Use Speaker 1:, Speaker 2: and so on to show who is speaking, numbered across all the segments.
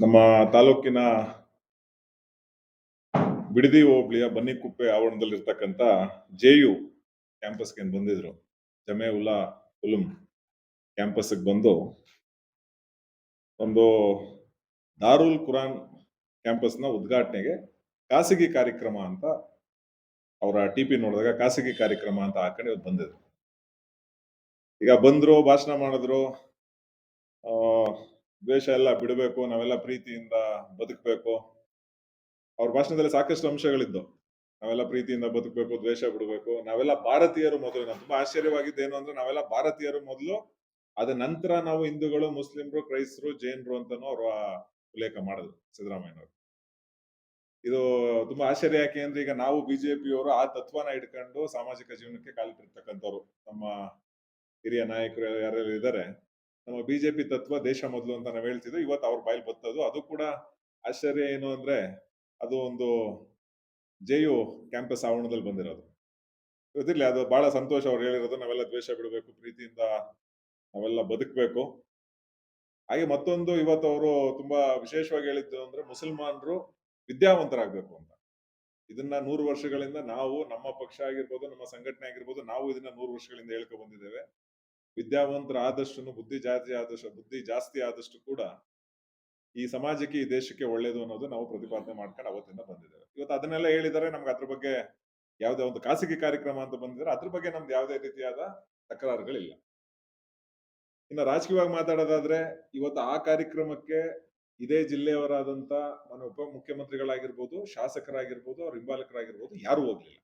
Speaker 1: ನಮ್ಮ ತಾಲೂಕಿನ ಬಿಡದಿ ಹೋಬಳಿಯ ಬನ್ನಿಕುಪ್ಪೆ ಆವರಣದಲ್ಲಿರ್ತಕ್ಕಂಥ ಜೆಯು ಕ್ಯಾಂಪಸ್ಗೆ ಬಂದಿದ್ರು. ಜಮೆ ಉಲ್ಲಾ ಉಲುಂ ಕ್ಯಾಂಪಸ್ಗೆ ಬಂದು ಒಂದು ದಾರುಲ್ ಕುರಾನ್ ಕ್ಯಾಂಪಸ್ನ ಉದ್ಘಾಟನೆಗೆ ಖಾಸಗಿ ಕಾರ್ಯಕ್ರಮ ಅಂತ ಅವರ ಟಿ ಪಿ ನೋಡಿದಾಗ ಖಾಸಗಿ ಕಾರ್ಯಕ್ರಮ ಅಂತ ಹಾಕೊಂಡು ಇವತ್ತು ಬಂದಿದ್ರು. ಈಗ ಬಂದರು, ಭಾಷಣ ಮಾಡಿದ್ರು ದ್ವೇಷ ಎಲ್ಲ ಬಿಡಬೇಕು, ನಾವೆಲ್ಲ ಪ್ರೀತಿಯಿಂದ ಬದುಕಬೇಕು. ಅವ್ರ ಭಾಷಣದಲ್ಲಿ ಸಾಕಷ್ಟು ಅಂಶಗಳಿದ್ದು. ನಾವೆಲ್ಲ ಪ್ರೀತಿಯಿಂದ ಬದುಕಬೇಕು, ದ್ವೇಷ ಬಿಡಬೇಕು. ನಾವೆಲ್ಲ ಭಾರತೀಯರು ಮೊದಲು. ನಾನು ತುಂಬಾ ಆಶ್ಚರ್ಯವಾಗಿದ್ದು ಏನು ಅಂದ್ರೆ, ನಾವೆಲ್ಲ ಭಾರತೀಯರು ಮೊದಲು. ಅದ ನಂತರ ನಾವು ಹಿಂದೂಗಳು, ಮುಸ್ಲಿಮ್ರು, ಕ್ರೈಸ್ತರು, ಜೈನರು ಅಂತಾನು ಅವರು ಉಲ್ಲೇಖ ಮಾಡಿದ್ರು, ಸಿದ್ದರಾಮಯ್ಯನವರು. ಇದು ತುಂಬಾ ಆಶ್ಚರ್ಯ ಯಾಕೆ ಅಂದ್ರೆ, ಈಗ ನಾವು ಬಿಜೆಪಿಯವರು ಆ ತತ್ವನ ಇಟ್ಕೊಂಡು ಸಾಮಾಜಿಕ ಜೀವನಕ್ಕೆ ಕಾಲಿಟ್ಟಿರ್ತಕ್ಕಂಥವ್ರು. ನಮ್ಮ ಹಿರಿಯ ನಾಯಕರು ಯಾರ್ಯಾರು ಇದ್ದಾರೆ ನಮ್ಮ ಬಿಜೆಪಿ ತತ್ವ ದೇಶ ಮೊದಲು ಅಂತ ನಾವು ಹೇಳ್ತಿದ್ವಿ. ಇವತ್ತು ಅವ್ರ ಬಾಯಲ್ಲಿ ಬತ್ತದು. ಅದು ಕೂಡ ಆಶ್ಚರ್ಯ ಏನು ಅಂದ್ರೆ ಅದು ಒಂದು ಜೆಯು ಕ್ಯಾಂಪಸ್ ಆವರಣದಲ್ಲಿ ಬಂದಿರೋದು. ಗೊತ್ತಿರಲಿ ಅದು ಬಹಳ ಸಂತೋಷ ಅವ್ರು ಹೇಳಿರೋದು. ನಾವೆಲ್ಲ ದ್ವೇಷ ಬಿಡಬೇಕು, ಪ್ರೀತಿಯಿಂದ ನಾವೆಲ್ಲ ಬದುಕಬೇಕು. ಹಾಗೆ ಮತ್ತೊಂದು ಇವತ್ತು ಅವರು ತುಂಬಾ ವಿಶೇಷವಾಗಿ ಹೇಳಿದ್ದು ಅಂದ್ರೆ ಮುಸಲ್ಮಾನರು ವಿದ್ಯಾವಂತರಾಗಬೇಕು ಅಂತ. ಇದನ್ನ ನೂರು ವರ್ಷಗಳಿಂದ ನಾವು, ನಮ್ಮ ಪಕ್ಷ ಆಗಿರ್ಬೋದು, ನಮ್ಮ ಸಂಘಟನೆ ಆಗಿರ್ಬೋದು, ನಾವು ಇದನ್ನ ನೂರು ವರ್ಷಗಳಿಂದ ಹೇಳ್ಕೊ ಬಂದಿದ್ದೇವೆ. ವಿದ್ಯಾವಂತರ ಆದಷ್ಟು ಬುದ್ಧಿ ಜಾತಿ ಆದಷ್ಟು ಬುದ್ಧಿ ಜಾಸ್ತಿ ಆದಷ್ಟು ಕೂಡ ಈ ಸಮಾಜಕ್ಕೆ ಈ ದೇಶಕ್ಕೆ ಒಳ್ಳೇದು ಅನ್ನೋದು ನಾವು ಪ್ರತಿಪಾದನೆ ಮಾಡ್ಕೊಂಡು ಅವತ್ತಿಂದ ಬಂದಿದ್ದೇವೆ. ಇವತ್ತು ಅದನ್ನೆಲ್ಲ ಹೇಳಿದರೆ ನಮ್ಗೆ ಅದ್ರ ಬಗ್ಗೆ ಯಾವುದೇ ಒಂದು ಖಾಸಗಿ ಕಾರ್ಯಕ್ರಮ ಅಂತ ಬಂದಿದ್ರೆ ಅದ್ರ ಬಗ್ಗೆ ನಮ್ದು ಯಾವುದೇ ರೀತಿಯಾದ ತಕರಾರುಗಳಿಲ್ಲ. ಇನ್ನು ರಾಜಕೀಯವಾಗಿ ಮಾತಾಡೋದಾದ್ರೆ ಇವತ್ತು ಆ ಕಾರ್ಯಕ್ರಮಕ್ಕೆ ಇದೇ ಜಿಲ್ಲೆಯವರಾದಂತ మన ಉಪ ಮುಖ್ಯಮಂತ್ರಿಗಳಾಗಿರ್ಬೋದು ಶಾಸಕರಾಗಿರ್ಬೋದು ಅವ್ರ ಹಿಂಬಾಲಕರಾಗಿರ್ಬೋದು ಯಾರು ಹೋಗ್ಲಿಲ್ಲ.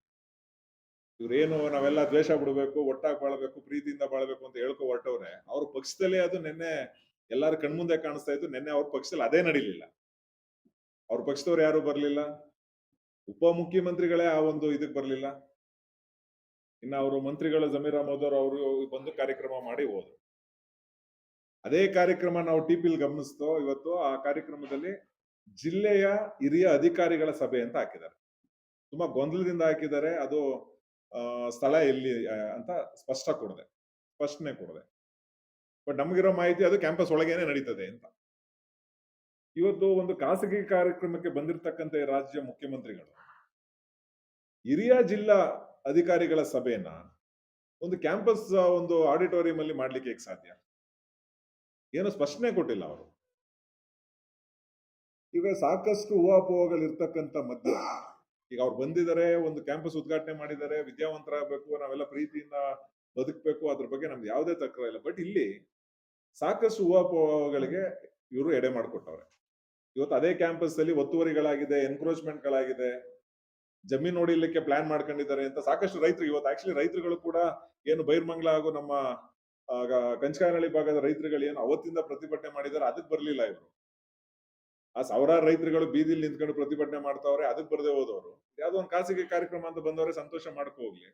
Speaker 1: ಇವ್ರೇನು ನಾವೆಲ್ಲ ದ್ವೇಷ ಬಿಡಬೇಕು ಒಟ್ಟಾಗಿ ಬಾಳ್ಬೇಕು, ಪ್ರೀತಿಯಿಂದ ಬಾಳ್ಬೇಕು ಅಂತ ಹೇಳ್ಕೊ ಹೊರಟವ್ರೆ, ಅವ್ರ ಪಕ್ಷದಲ್ಲೇ ಅದು ನಿನ್ನೆ ಎಲ್ಲಾರ ಕಣ್ಮುಂದೆ ಕಾಣಿಸ್ತಾ ಇತ್ತು, ನಿನ್ನೆ ಅವ್ರ ಪಕ್ಷದಲ್ಲಿ ಅದೇ ನಡೀಲಿಲ್ಲ. ಅವ್ರ ಪಕ್ಷದವ್ರು ಯಾರು ಬರ್ಲಿಲ್ಲ ಉಪ ಮುಖ್ಯಮಂತ್ರಿಗಳೇ ಆ ಒಂದು ಇದಕ್ ಬರ್ಲಿಲ್ಲ. ಇನ್ನ ಅವರು ಮಂತ್ರಿಗಳು ಜಮೀರ್ ಅಹಮದ್ ಅವರು ಬಂದು ಕಾರ್ಯಕ್ರಮ ಮಾಡಿ ಹೋದ್ರು. ಅದೇ ಕಾರ್ಯಕ್ರಮ ನಾವು ಟಿಪಿಲ್ ಗಮನಿಸ್ತೋ, ಇವತ್ತು ಆ ಕಾರ್ಯಕ್ರಮದಲ್ಲಿ ಜಿಲ್ಲೆಯ ಹಿರಿಯ ಅಧಿಕಾರಿಗಳ ಸಭೆ ಅಂತ ಹಾಕಿದ್ದಾರೆ. ತುಂಬಾ ಗೊಂದಲದಿಂದ ಹಾಕಿದ್ದಾರೆ, ಅದು ಸ್ಥಳ ಎಲ್ಲಿ ಅಂತ ಸ್ಪಷ್ಟ ಕೊಡದೆ. ಸ್ಪಷ್ಟನೆ ಕೊಡದೆ. ಬಟ್ ನಮಗಿರೋ ಮಾಹಿತಿ ಅದು ಕ್ಯಾಂಪಸ್ ಒಳಗೇನೆ ನಡೀತದೆ ಅಂತ. ಇವತ್ತು ಒಂದು ಖಾಸಗಿ ಕಾರ್ಯಕ್ರಮಕ್ಕೆ ಬಂದಿರತಕ್ಕಂತ ರಾಜ್ಯ ಮುಖ್ಯಮಂತ್ರಿಗಳು, ಹಿರಿಯ ಜಿಲ್ಲಾ ಅಧಿಕಾರಿಗಳ ಸಭೆಯನ್ನ ಒಂದು ಕ್ಯಾಂಪಸ್ ಒಂದು ಆಡಿಟೋರಿಯಂ ಅಲ್ಲಿ ಮಾಡ್ಲಿಕ್ಕೆ ಸಾಧ್ಯ? ಏನು ಸ್ಪಷ್ಟನೆ ಕೊಟ್ಟಿಲ್ಲ ಅವರು. ಈಗ ಸಾಕಷ್ಟು ಊಹಾಪೋಹಗಳಿರ್ತಕ್ಕಂಥ ಮಧ್ಯೆ ಈಗ ಅವ್ರು ಬಂದಿದ್ದಾರೆ ಒಂದು ಕ್ಯಾಂಪಸ್ ಉದ್ಘಾಟನೆ ಮಾಡಿದ್ದಾರೆ ವಿದ್ಯಾವಂತರಾಗಬೇಕು, ನಾವೆಲ್ಲ ಪ್ರೀತಿಯಿಂದ ಬದುಕಬೇಕು, ಅದ್ರ ಬಗ್ಗೆ ನಮ್ದು ಯಾವುದೇ ತಕರ ಇಲ್ಲ. ಬಟ್ ಇಲ್ಲಿ ಸಾಕಷ್ಟು ಊಹಾಪೋಹಗಳಿಗೆ ಇವರು ಎಡೆ ಮಾಡಿಕೊಟ್ಟವ್ರೆ. ಇವತ್ತು ಅದೇ ಕ್ಯಾಂಪಸ್ ಅಲ್ಲಿ ಒತ್ತುವರಿಗಳಾಗಿದೆ ಎನ್ಕ್ರೋಚ್ಮೆಂಟ್ ಗಳಾಗಿದೆ ಜಮೀನು ನೋಡಿಲಿಕ್ಕೆ ಪ್ಲಾನ್ ಮಾಡ್ಕೊಂಡಿದ್ದಾರೆ ಅಂತ ಸಾಕಷ್ಟು ರೈತರು ಇವತ್ತು ಆಕ್ಚುಲಿ ರೈತರುಗಳು ಕೂಡ ಏನು ಬೈರ್ಮಂಗ್ಲ ಹಾಗೂ ನಮ್ಮ ಕಂಚಕಾನಹಳ್ಳಿ ಭಾಗದ ರೈತರುಗಳು ಏನು ಅವತ್ತಿಂದ ಪ್ರತಿಭಟನೆ ಮಾಡಿದ್ದಾರೆ, ಅದಕ್ಕೆ ಬರಲಿಲ್ಲ ಇವರು. ಆ ಸಾವಿರಾರು ರೈತರುಗಳು ಬೀದಿಲಿ ನಿಂತ್ಕೊಂಡು ಪ್ರತಿಭಟನೆ ಮಾಡ್ತಾವ್ರೆ, ಅದಕ್ಕೆ ಬರದೆ ಹೋದವರು. ಯಾವ್ದೋ ಒಂದು ಖಾಸಗಿ ಕಾರ್ಯಕ್ರಮ ಅಂತ ಬಂದವರೇ ಸಂತೋಷ ಮಾಡ್ಕೋ ಹೋಗ್ಲಿ.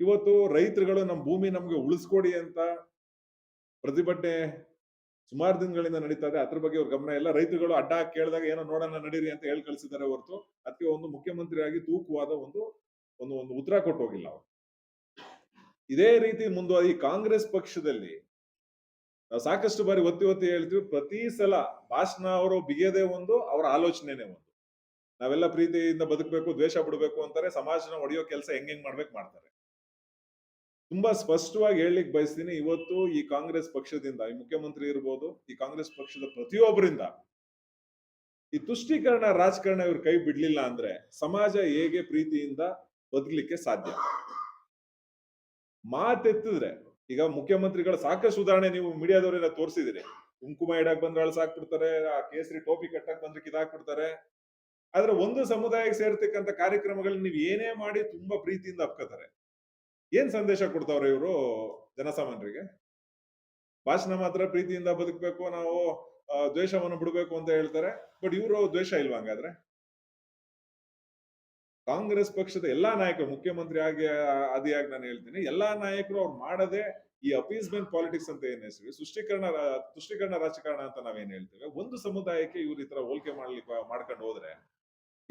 Speaker 1: ಇವತ್ತು ರೈತರುಗಳು ನಮ್ಮ ಭೂಮಿ ನಮ್ಗೆ ಉಳಿಸ್ಕೊಡಿ ಅಂತ ಪ್ರತಿಭಟನೆ ಸುಮಾರು ದಿನಗಳಿಂದ ನಡೀತಾ ಇದೆ. ಅದ್ರ ಬಗ್ಗೆ ಅವ್ರ ಗಮನ ಇಲ್ಲ. ರೈತರುಗಳು ಅಡ್ಡ ಕೇಳಿದಾಗ ಏನೋ ನೋಡೋಣ ನಡೀರಿ ಅಂತ ಹೇಳಿ ಕಳಿಸಿದ್ದಾರೆ ಹೊರತು ಅದಕ್ಕೆ ಒಂದು ಮುಖ್ಯಮಂತ್ರಿಯಾಗಿ ತೂಕವಾದ ಒಂದು ಒಂದು ಒಂದು ಉತ್ತರ ಕೊಟ್ಟು ಹೋಗಿಲ್ಲ ಅವರು. ಇದೇ ರೀತಿ ಮುಂದುವರಿ ಈ ಕಾಂಗ್ರೆಸ್ ಪಕ್ಷದಲ್ಲಿ ಸಾಕಷ್ಟು ಬಾರಿ ಒತ್ತಿ ಒತ್ತಿ ಹೇಳ್ತೀವಿ, ಪ್ರತಿ ಸಲ ಭಾಷಣ ಅವರು ಬಿಗಿಯದೇ ಒಂದು ಅವರ ಆಲೋಚನೆನೇ ಒಂದು. ನಾವೆಲ್ಲ ಪ್ರೀತಿಯಿಂದ ಬದುಕಬೇಕು, ದ್ವೇಷ ಬಿಡಬೇಕು ಅಂತಾರೆ. ಸಮಾಜನ ಒಡೆಯೋ ಕೆಲಸ ಹೆಂಗ್ ಹೆಂಗ್ ಮಾಡ್ಬೇಕು ಮಾಡ್ತಾರೆ. ತುಂಬಾ ಸ್ಪಷ್ಟವಾಗಿ ಹೇಳಲಿಕ್ಕೆ ಬಯಸ್ತೀನಿ. ಇವತ್ತು ಈ ಕಾಂಗ್ರೆಸ್ ಪಕ್ಷದಿಂದ, ಈ ಮುಖ್ಯಮಂತ್ರಿ ಇರ್ಬೋದು, ಈ ಕಾಂಗ್ರೆಸ್ ಪಕ್ಷದ ಪ್ರತಿಯೊಬ್ಬರಿಂದ ಈ ತುಷ್ಟೀಕರಣ ರಾಜಕಾರಣ ಇವ್ರ ಕೈ ಬಿಡ್ಲಿಲ್ಲ ಅಂದ್ರೆ ಸಮಾಜ ಹೇಗೆ ಪ್ರೀತಿಯಿಂದ ಬದುಕಲಿಕ್ಕೆ ಸಾಧ್ಯ? ಮಾತೆತ್ತಿದ್ರೆ, ಈಗ ಮುಖ್ಯಮಂತ್ರಿಗಳ ಸಾಕಷ್ಟು ಉದಾಹರಣೆ ನೀವು ಮೀಡಿಯಾದವರೆಲ್ಲ ತೋರಿಸಿದಿರಿ. ಕುಂಕುಮ ಇಡಕ್ ಬಂದ್ರೆ ಅಳ್ಸಾಕ್ಬಿಡ್ತಾರೆ ಆ ಕೇಸರಿ ಟೋಪಿ ಕಟ್ಟಕ್ ಬಂದ್ರೆ ಕಿದಾಕ್ಬಿಡ್ತಾರೆ ಆದ್ರೆ ಒಂದು ಸಮುದಾಯಕ್ಕೆ ಸೇರ್ತಕ್ಕಂಥ ಕಾರ್ಯಕ್ರಮಗಳನ್ನ ನೀವು ಏನೇ ಮಾಡಿ ತುಂಬಾ ಪ್ರೀತಿಯಿಂದ ಅಪ್ಕೋತಾರೆ. ಏನ್ ಸಂದೇಶ ಕೊಡ್ತಾವ್ರೆ ಇವರು ಜನಸಾಮಾನ್ಯರಿಗೆ? ಭಾಷಣ ಮಾತ್ರ ಪ್ರೀತಿಯಿಂದ ಬದುಕಬೇಕು, ನಾವು ದ್ವೇಷವನ್ನು ಬಿಡಬೇಕು ಅಂತ ಹೇಳ್ತಾರೆ. ಬಟ್ ಇವರು ದ್ವೇಷ ಇಲ್ವಾ ಹಂಗಾದ್ರೆ? ಕಾಂಗ್ರೆಸ್ ಪಕ್ಷದ ಎಲ್ಲಾ ನಾಯಕರು, ಮುಖ್ಯಮಂತ್ರಿ ಆಗಿ ಆದಿಯಾಗಿ ನಾನು ಹೇಳ್ತೀನಿ, ಎಲ್ಲಾ ನಾಯಕರು ಅವ್ರು ಮಾಡದೆ ಈ ಅಪೀಸ್ಮೆಂಟ್ ಪಾಲಿಟಿಕ್ಸ್ ಅಂತ ಏನ್ ಹೆಸರು? ತುಷ್ಟೀಕರಣ ರಾ- ತುಷ್ಟೀಕರಣ ರಾಜಕಾರಣ ಅಂತ ನಾವೇನ್ ಹೇಳ್ತೇವೆ? ಒಂದು ಸಮುದಾಯಕ್ಕೆ ಇವ್ರು ಈ ತರ ಹೋಲಿಕೆ ಮಾಡ್ಲಿಕ್ಕೆ, ಮಾಡ್ಕೊಂಡು ಹೋದ್ರೆ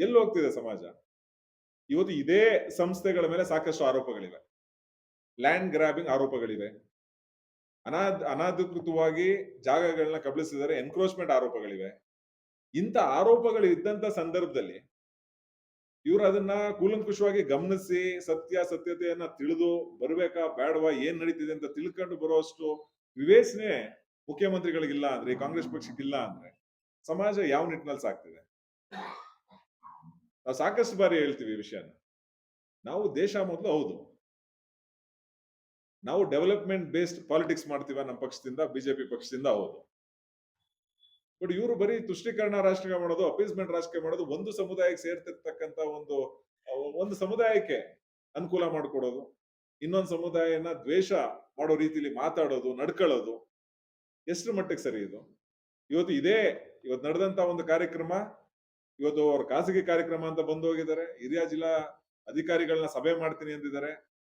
Speaker 1: ಎಲ್ಲಿ ಹೋಗ್ತಿದೆ ಸಮಾಜ? ಇವತ್ತು ಇದೇ ಸಂಸ್ಥೆಗಳ ಮೇಲೆ ಸಾಕಷ್ಟು ಆರೋಪಗಳಿವೆ. ಲ್ಯಾಂಡ್ ಗ್ರಾಬಿಂಗ್ ಆರೋಪಗಳಿವೆ. ಅನಾದ್, ಅನಾಧಿಕೃತವಾಗಿ ಜಾಗಗಳನ್ನ ಕಬಳಿಸಿದರೆ ಎನ್ಕ್ರೋಚ್ಮೆಂಟ್ ಆರೋಪಗಳಿವೆ. ಇಂಥ ಆರೋಪಗಳು ಇದ್ದಂತ ಸಂದರ್ಭದಲ್ಲಿ ಇವರು ಅದನ್ನ ಕೂಲಂಕುಷವಾಗಿ ಗಮನಿಸಿ ಸತ್ಯ, ಸತ್ಯತೆಯನ್ನ ತಿಳಿದು ಬರ್ಬೇಕಾ ಬೇಡವಾ ಏನ್ ನಡೀತಿದೆ ಅಂತ ತಿಳ್ಕೊಂಡು ಬರುವಷ್ಟು ವಿವೇಚನೆ ಮುಖ್ಯಮಂತ್ರಿಗಳಿಗಿಲ್ಲ ಅಂದ್ರೆ, ಕಾಂಗ್ರೆಸ್ ಪಕ್ಷಕ್ಕಿಲ್ಲ ಅಂದ್ರೆ ಸಮಾಜ ಯಾವ ನಿಟ್ಟಿನಲ್ಲಿ ಸಾಕ್ತಿದೆ ನಾವು ಸಾಕಷ್ಟು ಬಾರಿ ಹೇಳ್ತೀವಿ ಈ ವಿಷಯನ. ನಾವು ದೇಶ ಮೊದಲು ಹೌದು. ನಾವು ಡೆವಲಪ್ಮೆಂಟ್ ಬೇಸ್ಡ್ ಪಾಲಿಟಿಕ್ಸ್ ಮಾಡ್ತೀವ ನಮ್ಮ ಪಕ್ಷದಿಂದ, ಬಿಜೆಪಿ ಪಕ್ಷದಿಂದ ಹೌದು. ಬಟ್ ಇವರು ಬರೀ ತುಷ್ಟೀಕರಣ ರಾಷ್ಟ್ರೀಯ ಮಾಡೋದು, ಅಪೀಸ್ಮೆಂಟ್ ರಾಷ್ಟ್ರೀಯ ಮಾಡೋದು ಒಂದು ಸಮುದಾಯಕ್ಕೆ ಸೇರ್ತಿರ್ತಕ್ಕಂತ ಒಂದು ಒಂದು ಸಮುದಾಯಕ್ಕೆ ಅನುಕೂಲ ಮಾಡಿಕೊಡೋದು. ಇನ್ನೊಂದು ಸಮುದಾಯನ ದ್ವೇಷ ಮಾಡೋ ರೀತಿಲಿ ಮಾತಾಡೋದು, ನಡ್ಕೊಳ್ಳೋದು. ಎಷ್ಟು ಮಟ್ಟಿಗೆ ಸರಿ ಇದು? ಇವತ್ತು ಇದೇ, ಇವತ್ತು ನಡೆದಂತ ಒಂದು ಕಾರ್ಯಕ್ರಮ ಇವತ್ತು ಅವ್ರ ಖಾಸಗಿ ಕಾರ್ಯಕ್ರಮ ಅಂತ ಬಂದು ಹೋಗಿದ್ದಾರೆ. ಹಿರಿಯ ಜಿಲ್ಲಾ ಅಧಿಕಾರಿಗಳನ್ನ ಸಭೆ ಮಾಡ್ತೀನಿ ಅಂದಿದ್ದಾರೆ.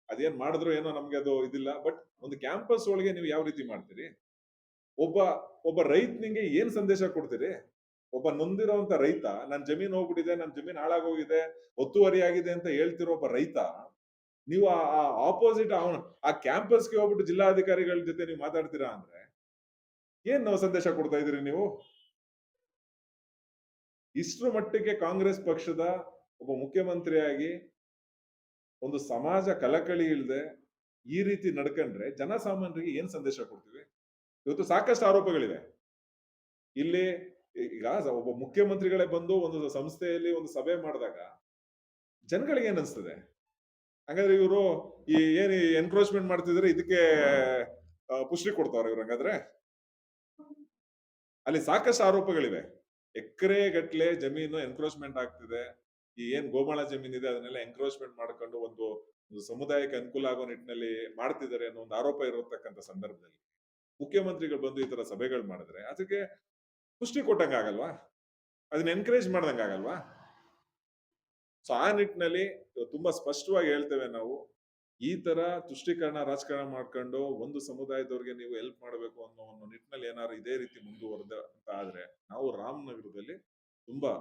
Speaker 1: ಅದೇನ್ ಮಾಡಿದ್ರು ಏನೋ ನಮ್ಗೆ ಅದು ಇದಿಲ್ಲ. ಬಟ್ ಒಂದು ಕ್ಯಾಂಪಸ್ ಒಳಗೆ ನೀವು ಯಾವ ರೀತಿ ಮಾಡ್ತೀರಿ? ಒಬ್ಬ ಒಬ್ಬ ರೈತನಿಗೆ ಏನ್ ಸಂದೇಶ ಕೊಡ್ತೀರಿ? ಒಬ್ಬ ನೊಂದಿರೋಂತ ರೈತ, ನನ್ ಜಮೀನ್ ಹೋಗ್ಬಿಟ್ಟಿದೆ, ನನ್ ಜಮೀನ್ ಹಾಳಾಗೋಗಿದೆ, ಒತ್ತುವರಿ ಆಗಿದೆ ಅಂತ ಹೇಳ್ತಿರೋ ಒಬ್ಬ ರೈತ, ನೀವು ಆ ಆಪೋಸಿಟ್ ಅವನು, ಆ ಕ್ಯಾಂಪಸ್ಗೆ ಹೋಗ್ಬಿಟ್ಟು ಜಿಲ್ಲಾಧಿಕಾರಿಗಳ ಜೊತೆ ನೀವು ಮಾತಾಡ್ತೀರಾ ಅಂದ್ರೆ, ಏನ್ ಸಂದೇಶ ಕೊಡ್ತಾ ಇದೀರಿ ನೀವು? ಇಷ್ಟರ ಮಟ್ಟಿಗೆ ಕಾಂಗ್ರೆಸ್ ಪಕ್ಷದ ಒಬ್ಬ ಮುಖ್ಯಮಂತ್ರಿಯಾಗಿ ಒಂದು ಸಮಾಜ ಕಲಕಳಿ ಇಲ್ಲದೆ ಈ ರೀತಿ ನಡ್ಕೊಂಡ್ರೆ ಜನಸಾಮಾನ್ಯರಿಗೆ ಏನ್ ಸಂದೇಶ ಕೊಡ್ತೀವಿ? ಇವತ್ತು ಸಾಕಷ್ಟು ಆರೋಪಗಳಿವೆ. ಇಲ್ಲಿ ಈಗ ಒಬ್ಬ ಮುಖ್ಯಮಂತ್ರಿಗಳೇ ಬಂದು ಒಂದು ಸಂಸ್ಥೆಯಲ್ಲಿ ಒಂದು ಸಭೆ ಮಾಡಿದಾಗ ಜನಗಳಿಗೆ ಏನ್ ಅನ್ಸ್ತದೆ? ಹಾಗಾದ್ರೆ ಇವರು ಈ ಏನ್ ಎನ್ಕ್ರೋಚ್ಮೆಂಟ್ ಮಾಡ್ತಿದ್ರೆ ಇದಕ್ಕೆ ಪುಷ್ಟಿ ಕೊಡ್ತಾವ್ರ ಇವ್ರು ಹಂಗಾದ್ರೆ? ಅಲ್ಲಿ ಸಾಕಷ್ಟು ಆರೋಪಗಳಿವೆ. ಎಕರೆ ಗಟ್ಲೆ ಜಮೀನು ಎನ್ಕ್ರೋಚ್ಮೆಂಟ್ ಆಗ್ತಿದೆ. ಈ ಏನ್ ಗೋಮಾಳ ಜಮೀನ್ ಇದೆ ಅದನ್ನೆಲ್ಲ ಎನ್ಕ್ರೋಚ್ಮೆಂಟ್ ಮಾಡ್ಕೊಂಡು ಒಂದು ಸಮುದಾಯಕ್ಕೆ ಅನುಕೂಲ ಆಗೋ ನಿಟ್ಟಿನಲ್ಲಿ ಮಾಡ್ತಿದ್ದಾರೆ ಅನ್ನೋ ಒಂದು ಆರೋಪ ಇರತಕ್ಕಂಥ ಸಂದರ್ಭದಲ್ಲಿ. ಮುಖ್ಯಮಂತ್ರಿಗಳು ಬಂದು ಈ ತರ ಸಭೆಗಳು ಮಾಡಿದ್ರೆ ಅದಕ್ಕೆ ಪುಷ್ಟಿ ಕೊಟ್ಟಂಗ ಆಗಲ್ವಾ? ಅದನ್ನ ಎನ್ಕರೇಜ್ ಮಾಡ್ದಂಗ ಆಗಲ್ವಾ? ಸೊ ಆ ನಿಟ್ಟಿನಲ್ಲಿ ತುಂಬಾ ಸ್ಪಷ್ಟವಾಗಿ ಹೇಳ್ತೇವೆ ನಾವು ಈ ತರ ತುಷ್ಟೀಕರಣ ರಾಜಕಾರಣ ಮಾಡ್ಕೊಂಡು ಒಂದು ಸಮುದಾಯದವ್ರಿಗೆ ನೀವು ಹೆಲ್ಪ್ ಮಾಡಬೇಕು ಅನ್ನೋ ಒಂದು ನಿಟ್ಟಿನಲ್ಲಿ ಏನಾದ್ರು ಇದೇ ರೀತಿ ಮುಂದುವರೆದ ಅಂತ ಆದ್ರೆ ನಾವು ರಾಮನಗರದಲ್ಲಿ ತುಂಬಾ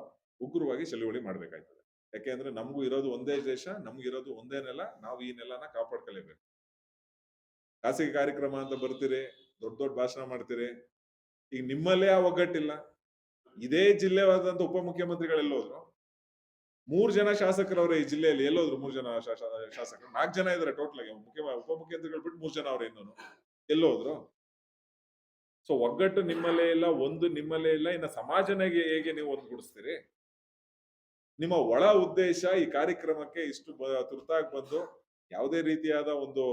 Speaker 1: ಉಗ್ರವಾಗಿ ಚಳುವಳಿ ಮಾಡ್ಬೇಕಾಯ್ತದೆ. ಯಾಕೆಂದ್ರೆ ನಮಗೂ ಇರೋದು ಒಂದೇ ದೇಶ ನಮ್ಗಿರೋದು ಒಂದೇ ನೆಲ, ನಾವು ಈ ನೆಲನ ಕಾಪಾಡ್ಕೊಳ್ಳೇಬೇಕು ಖಾಸಗಿ ಕಾರ್ಯಕ್ರಮ ಅಂತ ಬರ್ತೀರಿ, ದೊಡ್ಡ ದೊಡ್ಡ ಭಾಷಣ ಮಾಡ್ತೀರಿ. ಈಗ ನಿಮ್ಮಲ್ಲೇ ಆ ಒಗ್ಗಟ್ಟಿಲ್ಲ. ಇದೇ ಜಿಲ್ಲೆವಾದಂತ ಉಪಮುಖ್ಯಮಂತ್ರಿಗಳೆಲ್ಲ ಹೋದ್ರು ಮೂರ್ ಜನ ಶಾಸಕರವ್ರೆ ಈ ಜಿಲ್ಲೆಯಲ್ಲಿ. ಎಲ್ಲೋದ್ರು ಮೂರ್ ಜನ ಶಾಸಕರು? ನಾಲ್ಕು ಜನ ಇದಾರೆ ಟೋಟಲ್ ಆಗಿ. ಮುಖ್ಯ ಉಪ ಉಪಮುಖ್ಯಮಂತ್ರಿಗಳು ಬಿಟ್ಟು ಮೂರ್ ಜನ ಅವ್ರೆ ಇನ್ನೂ ಎಲ್ಲೋದ್ರು? ಸೊ ಒಗ್ಗಟ್ಟು ನಿಮ್ಮಲ್ಲೇ ಇಲ್ಲ, ಒಂದು ನಿಮ್ಮಲ್ಲೇ ಇಲ್ಲ, ಇನ್ನ ಸಮಾಜನಾಗೆ ಹೇಗೆ ನೀವು ಒಂದ್ಗೂಡಿಸ್ತೀರಿ ನಿಮ್ಮ ಒಳ ಉದ್ದೇಶ ಈ ಕಾರ್ಯಕ್ರಮಕ್ಕೆ ಇಷ್ಟು ತುರ್ತಾಗಿ ಬಂದು ಯಾವುದೇ ರೀತಿಯಾದ ಒಂದು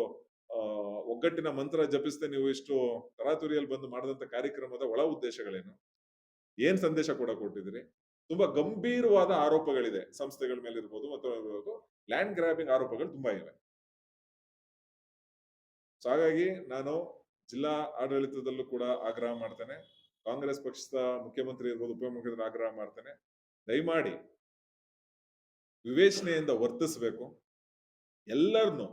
Speaker 1: ಒಗ್ಗಟ್ಟಿನ ಮಂತ್ರ ಜಪಿಸದೆ ನೀವು ಇಷ್ಟು ತರಾತುರಿಯಲ್ಲಿ ಬಂದು ಮಾಡಿದಂತ ಕಾರ್ಯಕ್ರಮದ ಒಳ ಉದ್ದೇಶಗಳೇನು? ಏನ್ ಸಂದೇಶ ಕೂಡ ಕೊಟ್ಟಿದ್ದೀರಿ? ತುಂಬಾ ಗಂಭೀರವಾದ ಆರೋಪಗಳಿದೆ ಸಂಸ್ಥೆಗಳ ಮೇಲೆ ಇರ್ಬೋದು ಮತ್ತು ಲ್ಯಾಂಡ್ ಗ್ರಾಬಿಂಗ್ ಆರೋಪಗಳು ತುಂಬಾ ಇವೆ. ಹಾಗಾಗಿ ನಾನು ಜಿಲ್ಲಾ ಆಡಳಿತದಲ್ಲೂ ಕೂಡ ಆಗ್ರಹ ಮಾಡ್ತೇನೆ. ಕಾಂಗ್ರೆಸ್ ಪಕ್ಷದ ಮುಖ್ಯಮಂತ್ರಿ ಇರ್ಬೋದು ಉಪಮುಖ್ಯಮಂತ್ರಿ ಆಗ್ರಹ ಮಾಡ್ತೇನೆ. ದಯಮಾಡಿ ವಿವೇಚನೆಯಿಂದ ವರ್ತಿಸಬೇಕು. ಎಲ್ಲರನ್ನು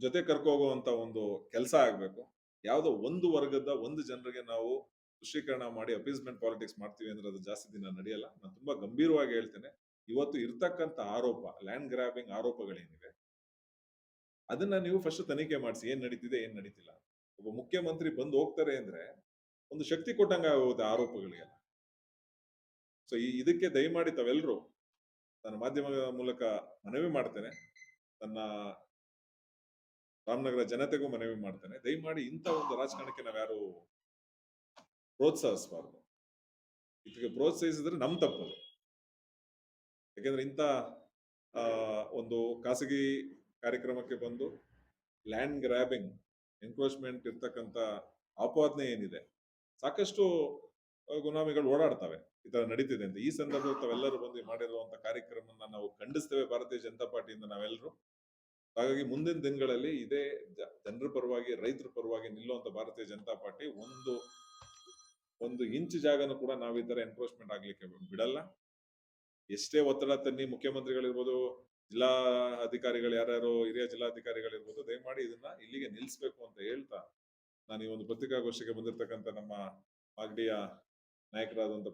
Speaker 1: ಜೊತೆ ಕರ್ಕೋಗುವಂತ ಒಂದು ಕೆಲಸ ಆಗ್ಬೇಕು. ಯಾವುದೋ ಒಂದು ವರ್ಗದ ಒಂದು ಜನರಿಗೆ ನಾವು ತುಷ್ಟೀಕರಣ ಮಾಡಿ ಅಪೀಸ್ಮೆಂಟ್ ಪಾಲಿಟಿಕ್ಸ್ ಮಾಡ್ತೀವಿ ಅಂದ್ರೆ ಅದು ಜಾಸ್ತಿ ದಿನ ನಡೆಯಲ್ಲ. ನಾನು ತುಂಬಾ ಗಂಭೀರವಾಗಿ ಹೇಳ್ತೇನೆ. ಇವತ್ತು ಇರ್ತಕ್ಕಂಥ ಆರೋಪ ಲ್ಯಾಂಡ್ ಗ್ರಾಬಿಂಗ್ ಆರೋಪಗಳೇನಿವೆ? ಅದನ್ನ ನೀವು ಫಸ್ಟ್ ತನಿಖೆ ಮಾಡಿಸಿ, ಏನ್ ನಡೀತಿದೆ, ಏನ್ ನಡೀತಿಲ್ಲ. ಒಬ್ಬ ಮುಖ್ಯಮಂತ್ರಿ ಬಂದು ಹೋಗ್ತಾರೆ ಅಂದ್ರೆ ಒಂದು ಶಕ್ತಿ ಕೊಟ್ಟಂಗ ಆಗುತ್ತೆ ಆರೋಪಗಳಿಗೆಲ್ಲ. ಸೊ ಈ ಇದಕ್ಕೆ ದಯಮಾಡಿ ತಾವೆಲ್ಲರೂ ನನ್ನ ಮಾಧ್ಯಮದ ಮೂಲಕ ಮನವಿ ಮಾಡ್ತೇನೆ. ನನ್ನ ರಾಮನಗರ ಜನತೆಗೂ ಮನವಿ ಮಾಡ್ತೇನೆ. ದಯಮಾಡಿ ಇಂಥ ಒಂದು ರಾಜಕಾರಣಕ್ಕೆ ನಾವ್ಯಾರು ಪ್ರೋತ್ಸಾಹಿಸಬಾರ್ದು ಇದಕ್ಕೆ ಪ್ರೋತ್ಸಾಹಿಸಿದ್ರೆ ನಮ್ ತಪ್ಪದು ಯಾಕೆಂದ್ರೆ ಇಂಥ ಒಂದು ಖಾಸಗಿ ಕಾರ್ಯಕ್ರಮಕ್ಕೆ ಬಂದು ಲ್ಯಾಂಡ್ ಗ್ರಾಬಿಂಗ್ ಎನ್ಕ್ರೋಚ್ಮೆಂಟ್ ಇರ್ತಕ್ಕಂಥ ಆಪಾದನೆ ಏನಿದೆ, ಸಾಕಷ್ಟು ಗುನಾಮಿಗಳು ಓಡಾಡ್ತವೆ. ಈ ತರ ನಡೀತಿದೆ ಅಂತ. ಈ ಸಂದರ್ಭದಲ್ಲಿ ತಾವೆಲ್ಲರೂ ಬಂದು ಮಾಡಿರುವಂತ ಕಾರ್ಯಕ್ರಮನ ನಾವು ಖಂಡಿಸ್ತೇವೆ ಭಾರತೀಯ ಜನತಾ ಪಾರ್ಟಿಯಿಂದ ನಾವೆಲ್ಲರೂ. ಹಾಗಾಗಿ ಮುಂದಿನ ದಿನಗಳಲ್ಲಿ ಇದೇ ಜನರ ಪರವಾಗಿ, ರೈತರ ಪರವಾಗಿ ನಿಲ್ಲುವಂತ ಭಾರತೀಯ ಜನತಾ ಪಾರ್ಟಿ ಒಂದು ಒಂದು ಇಂಚ್ ಜಾಗನೂ ಕೂಡ ನಾವು ಈ ತರ ಎನ್ಕ್ರೋಚ್ಮೆಂಟ್ ಆಗ್ಲಿಕ್ಕೆ ಬಿಡಲ್ಲ. ಎಷ್ಟೇ ಒತ್ತಡ ತನ್ನಿ ಮುಖ್ಯಮಂತ್ರಿಗಳಿರ್ಬೋದು, ಜಿಲ್ಲಾ ಅಧಿಕಾರಿಗಳು ಯಾರ್ಯಾರು, ಹಿರಿಯ ಜಿಲ್ಲಾಧಿಕಾರಿಗಳಿರ್ಬೋದು, ದಯಮಾಡಿ ಇದನ್ನ ಇಲ್ಲಿಗೆ ನಿಲ್ಲಿಸ್ಬೇಕು ಅಂತ ಹೇಳ್ತಾ ನಾನು ಈ ಒಂದು ಪತ್ರಿಕಾಗೋಷ್ಠಿಗೆ ಬಂದಿರತಕ್ಕಂಥ ನಮ್ಮ ಮಾಗಡಿಯ ನಾಯಕರಾದಂತ